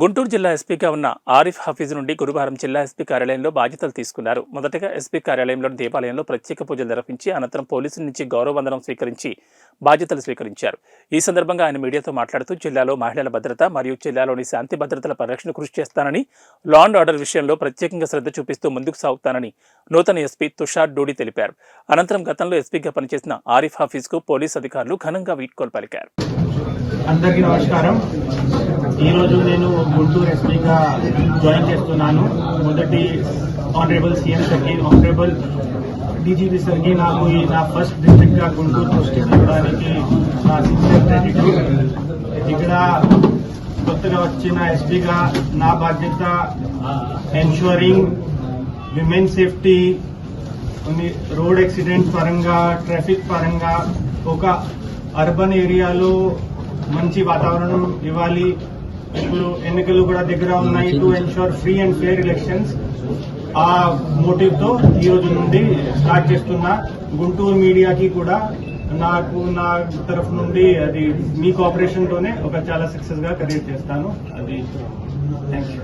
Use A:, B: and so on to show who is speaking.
A: గుంటూరు జిల్లా ఎస్పీగా ఉన్న ఆరిఫ్ హఫీజ్ నుండి గురువారం జిల్లా ఎస్పీ కార్యాలయంలో బాధ్యతలు తీసుకున్నారు. మొదటగా ఎస్పీ కార్యాలయంలోని దేవాలయంలో ప్రత్యేక పూజలు నిర్వహించి అనంతరం పోలీసుల నుంచి గౌరవ వందనం స్వీకరించి బాధ్యతలు స్వీకరించారు. ఈ సందర్భంగా ఆయన మీడియాతో మాట్లాడుతూ జిల్లాలో మహిళల భద్రత మరియు జిల్లాలోని శాంతి భద్రతల పరిరక్షణ కృషి చేస్తానని లా అండ్ ఆర్డర్ విషయంలో ప్రత్యేకంగా శ్రద్ధ చూపిస్తూ ముందుకు సాగుతానని నూతన ఎస్పీ తుషార్ డూడి తెలిపారు. అనంతరం గతంలో ఎస్పీగా పనిచేసిన ఆరిఫ్ హఫీజ్కు పోలీస్ అధికారులు ఘనంగా వీడ్కోలు పలికారు.
B: అందరికీ నమస్కారం. ఈరోజు నేను గుంటూరు ఎస్పీగా జాయిన్ చేస్తున్నాను. మొదటి ఆనరేబుల్ సీఎం సార్కి ఆనరేబుల్ డీజీపీ సార్కి నాకు ఈ నా ఫస్ట్ డిస్ట్రిక్ట్గా గుంటూరు పోస్టింగ్ ఇవ్వడానికి నా సిన్సియర్ గ్రాటిట్యూడ్ ఇక్కడ కొత్తగా వచ్చిన ఎస్పీగా నా బాధ్యత ఎన్షూరింగ్ విమెన్ సేఫ్టీ కొన్ని రోడ్ యాక్సిడెంట్ పరంగా ట్రాఫిక్ పరంగా ఒక అర్బన్ ఏరియాలో మంచి వాతావరణం ఇవ్వాలి. ఇప్పుడు ఎన్నికలు కూడా దగ్గర ఉన్నాయి to ensure free and fair elections ఆ మోటివ్తో ఈ రోజు నుండి స్టార్ట్ చేస్తున్నా. గుంటూరు మీడియాకి కూడా నాకు నా తరఫు నుండి అది మీ కోఆపరేషన్ తోనే ఒక చాలా సక్సెస్గా క్రియేట్ చేస్తాను. అది థ్యాంక్ యూ